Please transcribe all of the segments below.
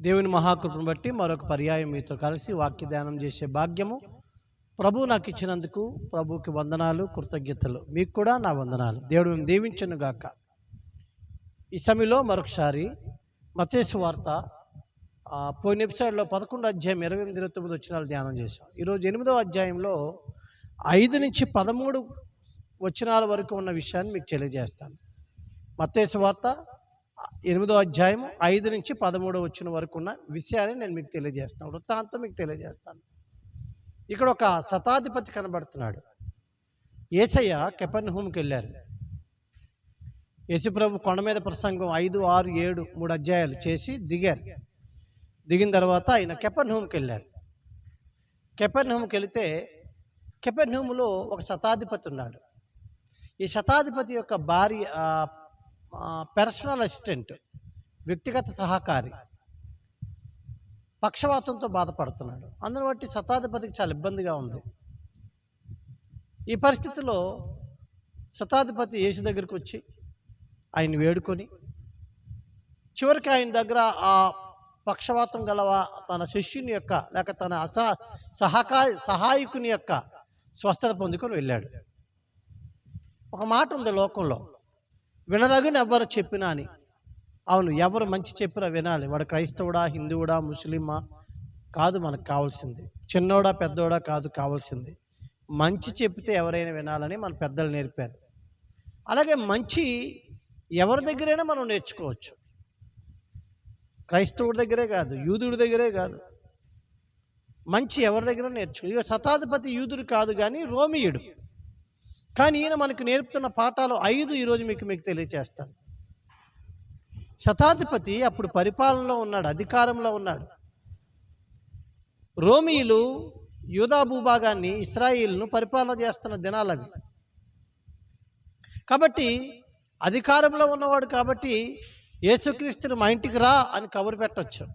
దేవుని మహాకృపను బట్టి మరొక పర్యాయం మీతో కలిసి వాక్య ధ్యానం చేసే భాగ్యము. ప్రభు నాకు ఇచ్చినందుకు ప్రభుకి వందనాలు కృతజ్ఞతలు. మీకు కూడా నా వందనాలు. దేవుడు దీవించను గాక. ఈ సమయంలో మరొకసారి మతేసు వార్త పోయిన ఎపిసోడ్లో పదకొండు అధ్యాయం ఇరవై ఎనిమిది ఇరవై తొమ్మిది వచ్చినాలు ధ్యానం చేశాం. ఈరోజు ఎనిమిదో అధ్యాయంలో ఐదు నుంచి పదమూడు వచనాల వరకు ఉన్న విషయాన్ని మీకు తెలియజేస్తాను. మత్తేసు వార్త ఎనిమిదో అధ్యాయం ఐదు నుంచి పదమూడో వచ్చిన వరకు ఉన్న విషయాన్ని నేను మీకు తెలియజేస్తాను. వృత్తాంతం మీకు తెలియజేస్తాను. ఇక్కడ ఒక శతాధిపతి కనబడుతున్నాడు. ఏసయ్య కెపర్నహూమ్కి వెళ్ళారు. యేసుప్రభు కొండ మీద ప్రసంగం ఐదు ఆరు ఏడు మూడు అధ్యాయాలు చేసి దిగారు. దిగిన తర్వాత ఆయన కెపర్నహూమ్కి వెళ్ళారు. కెపర్నహూమ్కి వెళితే కెపర్నహూములో ఒక శతాధిపతి ఉన్నాడు. ఈ శతాధిపతి యొక్క భార్య పర్సనల్ అసిస్టెంట్ వ్యక్తిగత సహకారి. పక్షవాతంతో బాధపడుతున్నాడు. అందును బట్టి శతాధిపతికి చాలా ఇబ్బందిగా ఉంది. ఈ పరిస్థితిలో శతాధిపతి యేసు దగ్గరికి వచ్చి ఆయన వేడుకొని చివరికి ఆయన దగ్గర ఆ పక్షవాతం గలవ తన శిష్యుని యొక్క లేక తన అసహ సహకా సహాయకుని యొక్క స్వస్థత పొందుకొని వెళ్ళాడు. ఒక మాట ఉంది లోకంలో. వినదగిన ఎవరు చెప్పినా అని. అవును ఎవరు మంచి చెప్పినా వినాలి. వాడు క్రైస్తవుడా హిందువుడా ముస్లిమా? కాదు మనకు కావాల్సింది. చిన్నోడా పెద్దోడా కాదు కావాల్సింది. మంచి చెప్తే ఎవరైనా వినాలని మన పెద్దలు నేర్పారు. అలాగే మంచి ఎవరి దగ్గరైనా మనం నేర్చుకోవచ్చు. క్రైస్తవుడి దగ్గరే కాదు యూదుడి దగ్గరే కాదు. మంచి ఎవరి దగ్గర నేర్చుకో ఇక శతాధిపతి యూదుడు కాదు కానీ రోమియుడు. కానీ ఈయన మనకు నేర్పుతున్న పాఠాలు ఐదు ఈరోజు మీకు మీకు తెలియజేస్తాను శతాధిపతి అప్పుడు పరిపాలనలో ఉన్నాడు అధికారంలో ఉన్నాడు. రోమియులు యూదా భూభాగాన్ని ఇస్రాయిల్ను పరిపాలన చేస్తున్న దినాలు అవి. కాబట్టి అధికారంలో ఉన్నవాడు కాబట్టి యేసుక్రీస్తుని మా ఇంటికి రా అని కబురు పెట్టచ్చు.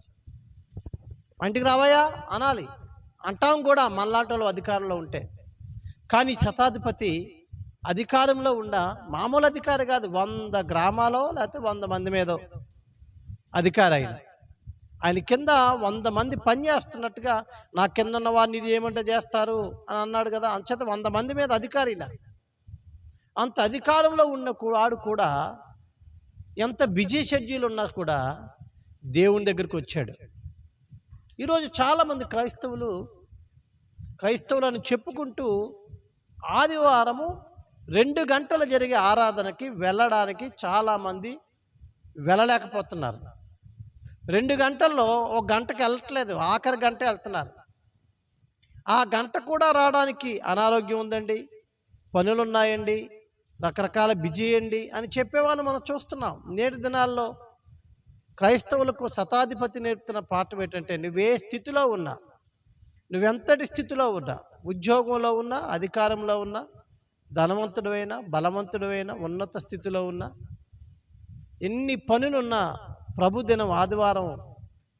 మా ఇంటికి రావయ్యా అనాలి. అంటాం కూడా మనలాంటి వాళ్ళు అధికారంలో ఉంటే. కానీ శతాధిపతి అధికారంలో ఉన్న మామూలు అధికారి కాదు వంద గ్రామాలో లేకపోతే వంద మంది మీదో అధికారి ఆయన ఆయన కింద వంద మంది పని చేస్తున్నట్టుగా నా కింద ఉన్న వారిని ఇది ఏమంటే చేస్తారు అని అన్నాడు కదా అంచేత వంద మంది మీద అధికారి అంత అధికారంలో ఉన్న వాడు కూడా ఎంత బిజీ షెడ్యూల్ ఉన్నా కూడా దేవుని దగ్గరికి వచ్చాడు. ఈరోజు చాలామంది క్రైస్తవులు క్రైస్తవులను చెప్పుకుంటూ ఆదివారము రెండు గంటలు జరిగే ఆరాధనకి వెళ్ళడానికి చాలామంది వెళ్ళలేకపోతున్నారు. రెండు గంటల్లో ఒక గంటకి వెళ్ళట్లేదు ఆఖరి గంట వెళ్తున్నారు. ఆ గంట కూడా రావడానికి అనారోగ్యం ఉందండి పనులు ఉన్నాయండి రకరకాల బిజీ అండి అని చెప్పేవాళ్ళు మనం చూస్తున్నాం. నేటి దినాల్లో క్రైస్తవులకు శతాధిపతి నేర్పుతున్న పాఠం ఏంటంటే నువ్వే స్థితిలో ఉన్నా నువ్వెంతటి స్థితిలో ఉన్నా ఉద్యోగంలో ఉన్నా అధికారంలో ఉన్నా ధనవంతుడైనా బలవంతుడైనా ఉన్నత స్థితిలో ఉన్నా ఎన్ని పనులున్నా ప్రభు దినం ఆదివారం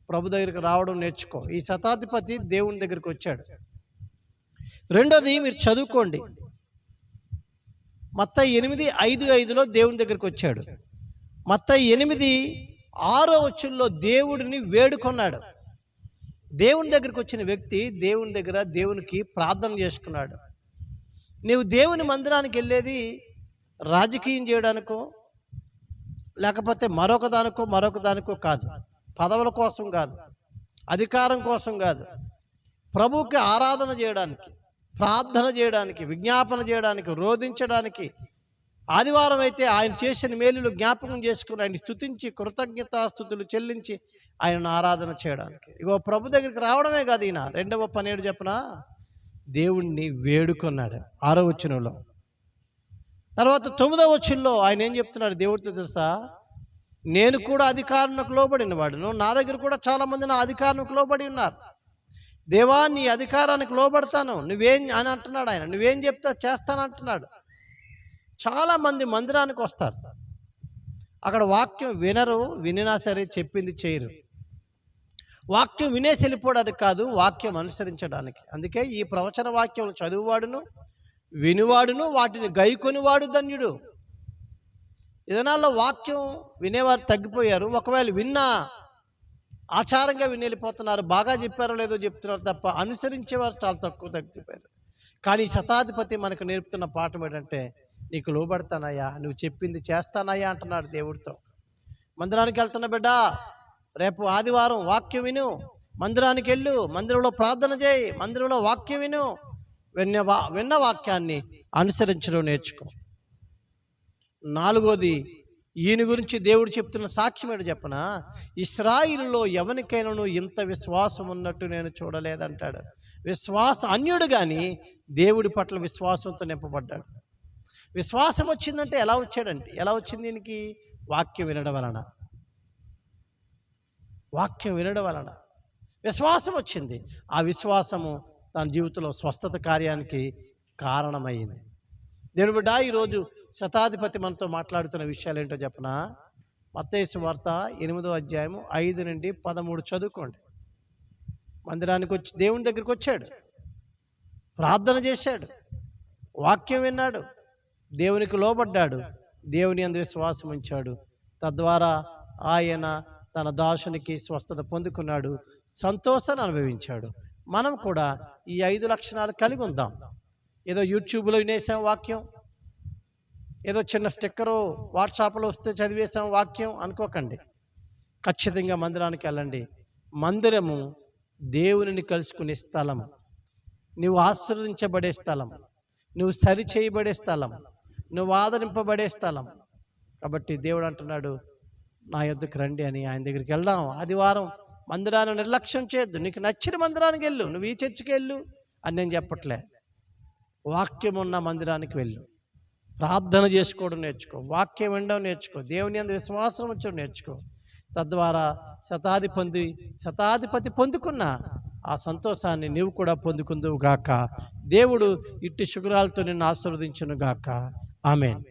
ప్రభు దగ్గరికి రావడం నేర్చుకో. ఈ శతాధిపతి దేవుని దగ్గరికి వచ్చాడు. రెండోది మీరు చదువుకోండి. మత్త ఎనిమిది ఐదు ఐదులో దేవుని దగ్గరికి వచ్చాడు. మత్త ఎనిమిది ఆరో వచ్చుల్లో దేవుడిని వేడుకొన్నాడు. దేవుని దగ్గరికి వచ్చిన వ్యక్తి దేవుని దగ్గర దేవునికి ప్రార్థన చేసుకున్నాడు. నీవు దేవుని మందిరానికి వెళ్ళేది రాజకీయం చేయడానికో లేకపోతే మరొక దానికో మరొక దానికో కాదు. పదవుల కోసం కాదు. అధికారం కోసం కాదు. ప్రభువుకి ఆరాధన చేయడానికి ప్రార్థన చేయడానికి విజ్ఞాపన చేయడానికి రోధించడానికి ఆదివారం అయితే ఆయన చేసిన మేలులు జ్ఞాపకం చేసుకుని ఆయన స్తుతించి కృతజ్ఞతాస్థుతులు చెల్లించి ఆయనను ఆరాధన చేయడానికి. ఇగో ప్రభు దగ్గరికి రావడమే కాదు ఈయన. రెండవ పనేడు చెప్పన? దేవుణ్ణి వేడుకొన్నాడు ఆరో వచనంలో. తర్వాత తొమ్మిదవ వచనంలో ఆయన ఏం చెప్తున్నాడు దేవుడితో తెలుసా? నేను కూడా అధికారులకు లోబడిన వాడును. నా దగ్గర కూడా చాలామంది నా అధికారులకు లోబడి ఉన్నారు. దేవా నీ అధికారానికి లోబడతాను. నువ్వేం అని అంటున్నాడు ఆయన. నువ్వేం చెప్తా చేస్తాను అంటున్నాడు. చాలామంది మందిరానికి వస్తారు. అక్కడ వాక్యం వినరు వినినా సరే చెప్పింది చేయరు. వాక్యం వినేసి వెళ్ళిపోవడానికి కాదు వాక్యం అనుసరించడానికి. అందుకే ఈ ప్రవచన వాక్యం చదువువాడును వినువాడును వాటిని గైకొనివాడు ధన్యుడు. ఇదనాల్లో వాక్యం వినేవారు తగ్గిపోయారు. ఒకవేళ విన్నా ఆచారంగా విని వెళ్ళిపోతున్నారు బాగా చెప్పారో లేదో చెప్తున్నారు తప్ప అనుసరించేవారు చాలా తక్కువ తగ్గిపోయారు. కానీ శతాధిపతి మనకు నేర్పుతున్న పాఠం ఏంటంటే నీకు లోబడతానయ్యా నువ్వు చెప్పింది చేస్తానయ్యా అంటున్నాడు దేవుడితో. మందిరానికి వెళ్తున్న బిడ్డ రేపు ఆదివారం వాక్యం విను. మందిరానికి వెళ్ళు. మందిరంలో ప్రార్థన చేయి. మందిరంలో వాక్యం విను. విన్న వా విన్న వాక్యాన్ని అనుసరించడం నేర్చుకో. నాలుగోది ఈయన గురించి దేవుడు చెప్తున్న సాక్ష్యం ఏంటో చెప్పనా? ఇస్రాయిల్లో ఎవరికైనాను ఇంత విశ్వాసం ఉన్నట్టు నేను చూడలేదంటాడు. విశ్వాస అన్యుడు కానీ దేవుడి పట్ల విశ్వాసంతో నింపబడ్డాడు. విశ్వాసం వచ్చిందంటే ఎలా వచ్చాడంటే ఎలా వచ్చింది దీనికి వాక్యం వినడం వలన. వాక్యం వినడం వలన విశ్వాసం వచ్చింది. ఆ విశ్వాసము తన జీవితంలో స్వస్థత కార్యానికి కారణమైంది. దేవుని బిడ్డ ఈరోజు శతాధిపతి మనతో మాట్లాడుతున్న విషయాలు ఏంటో చెప్పనా? మత్తేసు వార్త ఎనిమిదో అధ్యాయము ఐదు నుండి పదమూడు చదువుకోండి. మందిరానికి వచ్చి దేవుని దగ్గరికి వచ్చాడు. ప్రార్థన చేశాడు. వాక్యం విన్నాడు. దేవునికి లోబడ్డాడు. దేవుని అందు విశ్వాసం ఉంచాడు. తద్వారా ఆయన తన దాసునికి స్వస్థత పొందుకున్నాడు సంతోషాన్ని అనుభవించాడు. మనం కూడా ఈ ఐదు లక్షణాలు కలిగి ఉందాం. ఏదో యూట్యూబ్లో వినేసాం వాక్యం ఏదో చిన్న స్టిక్కరు వాట్సాప్లో వస్తే చదివేసాం వాక్యం అనుకోకండి. ఖచ్చితంగా మందిరానికి వెళ్ళండి. మందిరము దేవునిని కలుసుకునే స్థలం. నువ్వు ఆశ్రదించబడే స్థలం. నువ్వు సరి చేయబడే స్థలం. నువ్వు ఆదరింపబడే స్థలం. కాబట్టి దేవుడు అంటున్నాడు నా యొద్దకు రండి అని ఆయన దగ్గరికి వెళ్దాం. ఆదివారం మందిరాన్ని నిర్లక్ష్యం చేయొద్దు. నీకు నచ్చిన మందిరానికి వెళ్ళు. నువ్వు ఈ చర్చికి వెళ్ళు అని నేను చెప్పట్లే. వాక్యం ఉన్న మందిరానికి వెళ్ళు. ప్రార్థన చేసుకోవడం నేర్చుకో. వాక్యం వినడం నేర్చుకో. దేవుని అందు విశ్వాసం ఉంచడం నేర్చుకో. తద్వారా శతాధి పొంది శతాధిపతి పొందుకున్న ఆ సంతోషాన్ని నీవు కూడా పొందుకుందువు గాక. దేవుడు ఇట్టి శుగురాలతో నిన్ను ఆశీర్వదించును గాక. ఆమెన్.